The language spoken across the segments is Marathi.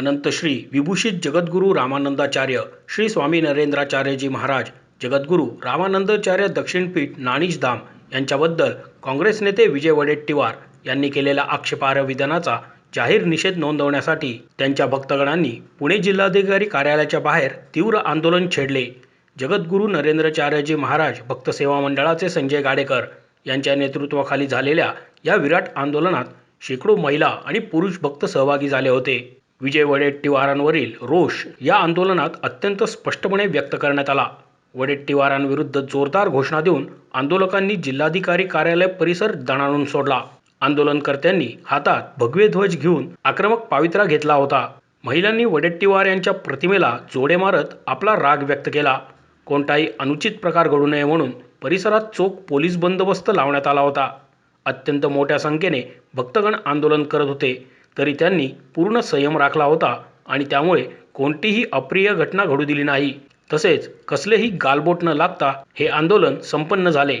अनंतश्री विभूषित जगद्गुरू रामानंदाचार्य श्री स्वामी नरेंद्राचार्यजी महाराज जगद्गुरू रामानंदाचार्य दक्षिणपीठ नाणीजधाम यांच्याबद्दल काँग्रेस नेते विजय वडेट्टीवार यांनी केलेल्या आक्षेपार्ह विधानाचा जाहीर निषेध नोंदवण्यासाठी त्यांच्या भक्तगणांनी पुणे जिल्हाधिकारी कार्यालयाच्या बाहेर तीव्र आंदोलन छेडले. जगद्गुरू नरेंद्रचार्यजी महाराज भक्त सेवा मंडळाचे संजय गाडेकर यांच्या नेतृत्वाखाली झालेल्या या विराट आंदोलनात शेकडो महिला आणि पुरुष भक्त सहभागी झाले होते. विजय वडेट्टीवारांवरील रोष या आंदोलनात अत्यंत स्पष्टपणे व्यक्त करण्यात आला. वडेट्टीवारांविरुद्ध जोरदार घोषणा देऊन आंदोलकांनी जिल्हाधिकारी कार्यालय परिसर दणाणून सोडला. आंदोलनकर्त्यांनी हातात भगवे ध्वज घेऊन आक्रमक पावित्रा घेतला होता. महिलांनी वडेट्टीवार यांच्या प्रतिमेला जोडे मारत आपला राग व्यक्त केला. कोणताही अनुचित प्रकार घडू नये म्हणून परिसरात चोख पोलीस बंदोबस्त लावण्यात आला होता. अत्यंत मोठ्या संख्येने भक्तगण आंदोलन करत होते. तरी त्यांनी पूर्ण संयम राखला होता आणि त्यामुळे कोणतीही अप्रिय घटना घडू दिली नाही. तसेच कसलेही गालबोट न लागता हे आंदोलन संपन्न झाले.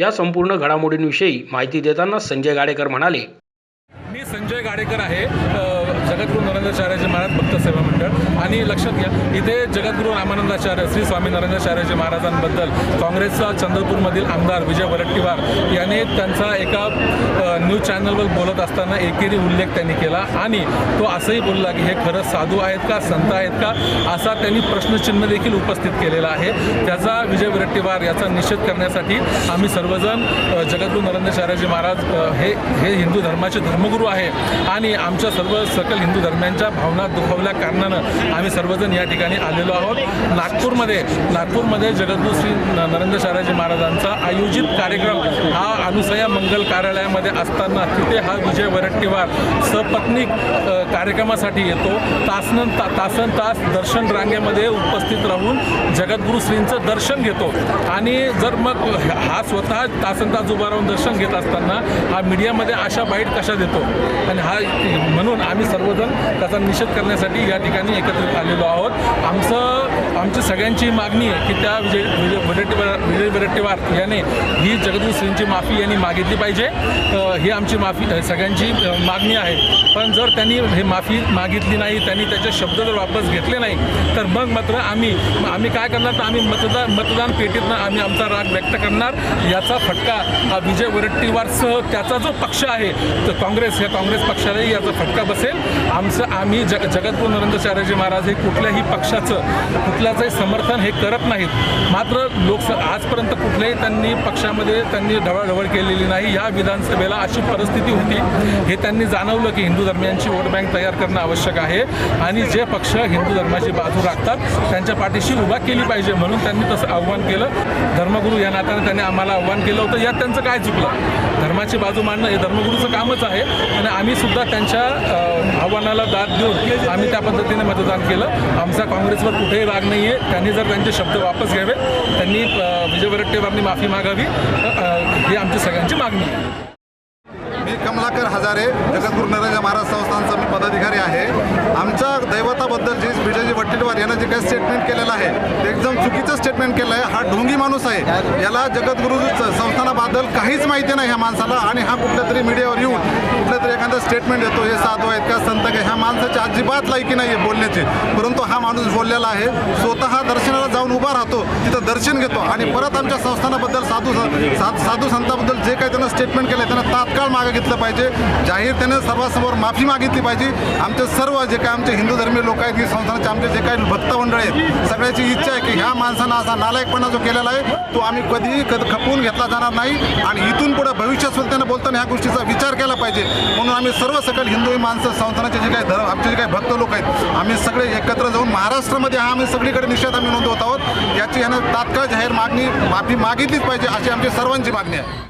या संपूर्ण घडामोडींविषयी माहिती देताना संजय गाडेकर म्हणाले. मी संजय गाडेकर आहे. जगद्गुरू नरेंद्राचार्यजी महाराज भक्त सेवा मंडळ. आणि लक्षात घ्या इथे जगद्गुरू रामानंदाचार्य श्री स्वामी नरेंद्राचार्यजी महाराजांबद्दल काँग्रेसचा चंद्रपूरमधील आमदार विजय वरट्टीवार याने त्यांचा एका न्यूज चॅनलवर बोलत असताना एकेरी उल्लेख त्यांनी केला. आणि तो असंही बोलला की हे खरं साधू आहेत का संत आहेत का असा त्यांनी प्रश्नचिन्ह देखील उपस्थित केलेला आहे. त्याचा विजय वरट्टीवार याचा निषेध करण्यासाठी आम्ही सर्वजण अ, जगद्गुरू नरेंद्राचार्यजी महाराज हे हे हिंदू धर्माचे धर्मगुरू आहे. आणि आमच्या सर्व सकल हिंदू दरम्यानच्या भावना दुखावल्या कारणानं आम्ही सर्वजण या ठिकाणी आलेलो आहोत. नागपूरमध्ये नागपूरमध्ये जगद्गुरू श्री नरेंद्र नरेंद्राचार्यजी महाराजांचा आयोजित कार्यक्रम हा अनुसया मंगल कार्यालयामध्ये असताना तिथे हा विजय वरट्टीवार सपत्नीक कार्यक्रमासाठी येतो. तासन ता तासन तास दर्शन रांगेमध्ये उपस्थित राहून जगद्गुरू श्रींचं दर्शन घेतो. आणि जर मग हा स्वतः तासन तास उभा राहून दर्शन घेत असताना हा मीडियामध्ये अशा बाईट कशा देतो? आणि हा म्हणून आम्ही सर्वजण त्याचा निषेध करण्यासाठी या ठिकाणी एकत्रित आलेलो आहोत. आमचं आमची सगळ्यांची मागणी आहे की त्या विजय विजय वडेट्टीवार विजय वडेट्टीवार याने ही जगदीश सिंगची माफी यांनी मागितली पाहिजे. ही आमची माफी सगळ्यांची मागणी आहे. पण जर त्यांनी हे माफी मागितली नाही त्यांनी त्याचे शब्द जर वापस घेतले नाही तर मग मात्र आम्ही आम्ही काय करणार? तर आम्ही मतदान मतदान पेटीतनं आम्ही आमचा राग व्यक्त करणार. याचा फटका हा विजय वरट्टीवारसह त्याचा जो पक्ष आहे तर काँग्रेस या काँग्रेस पक्षालाही याचा फटका बसेल. आमचं आम्ही जग जगद्गुरू नरेंद्रचार्यजी महाराज हे कुठल्याही पक्षाचं कुठल्याचंही समर्थन हे करत नाहीत. मात्र लोकस आजपर्यंत कुठल्याही त्यांनी पक्षामध्ये त्यांनी ढवळढवळ केलेली नाही. या विधानसभेला अशी परिस्थिती होती. हे त्यांनी जाणवलं की हिंदू धर्मियांची वोट बँक तयार करणं आवश्यक आहे आणि जे पक्ष हिंदू धर्माची बाजू राखतात त्यांच्या पाठीशी उभा केली पाहिजे म्हणून त्यांनी तसं आव्हान केलं. धर्मगुरू या नात्याने त्यांनी आम्हाला आव्हान केलं होतं. यात त्यांचं काय चुकलं? धर्माची बाजू मांडणं हे धर्मगुरूचं कामच आहे. आणि आम्ही सुद्धा त्यांच्या आव्हानाला आव्हानाला दाद देऊन आम्ही त्या पद्धतीने मतदान केलं. आमचा काँग्रेसवर कुठेही राग नाही आहे त्यांनी जर त्यांचे शब्द वापस घ्यावे त्यांनी विजय वरट्टेवारनी माफी मागावी. ही आमची सगळ्यांची मागणी आहे. कमलाकर हजारे जगद्गुरू नरेंद्र महाराज संस्थानचा मी पदाधिकारी आहे. आमच्या दैवताबद्दल जे विजयजी वट्टीलवार यांना जे काही स्टेटमेंट केलेलं आहे ते एकदम चुकीचं स्टेटमेंट केलं आहे. हा ढोंगी माणूस आहे. याला जगद्गुरु संस्थानाबद्दल काहीच माहिती नाही ह्या माणसाला आणि हा कुठल्या तरी मीडियावर येऊन कुठल्या तरी एखादं स्टेटमेंट देतो हे साधू आहेत का संत काय ह्या माणसाची अजिबात लायकी नाही आहे बोलण्याची. परंतु हा माणूस बोललेला आहे स्वतः दर्शनाला जाऊन उभा राहतो तिथं दर्शन घेतो आणि परत आमच्या संस्थानाबद्दल साधू साधू संताबद्दल जे काही त्यांना स्टेटमेंट केलं आहे तात्काळ मागं घेतलं पाहिजे. जाहीर त्यानं सर्वांसमोर माफी मागितली पाहिजे. आमचे सर्व जे काय आमचे हिंदू धर्मीय लोक आहेत की संस्थानाचे आमचे जे काही भक्त मंडळ आहेत सगळ्याची इच्छा आहे की ह्या माणसानं असा नालायकपणा जो केलेला आहे तो आम्ही कधीही कधी खपवून घेतला जाणार नाही. आणि इथून पुढे भविष्यात सुद्धा त्यांना बोलताना ह्या गोष्टीचा विचार केला पाहिजे. म्हणून आम्ही सर्व सकल हिंदू माणसं संस्थानाचे जे काही धर्म आमचे जे काही भक्त लोक आहेत आम्ही सगळे एकत्र जाऊन महाराष्ट्रामध्ये हा आम्ही सगळीकडे निषेध आम्ही नोंदवत आहोत. याची ह्यानं तात्काळ जाहीर मागणी माफी मागितलीच पाहिजे अशी आमची सर्वांची मागणी आहे.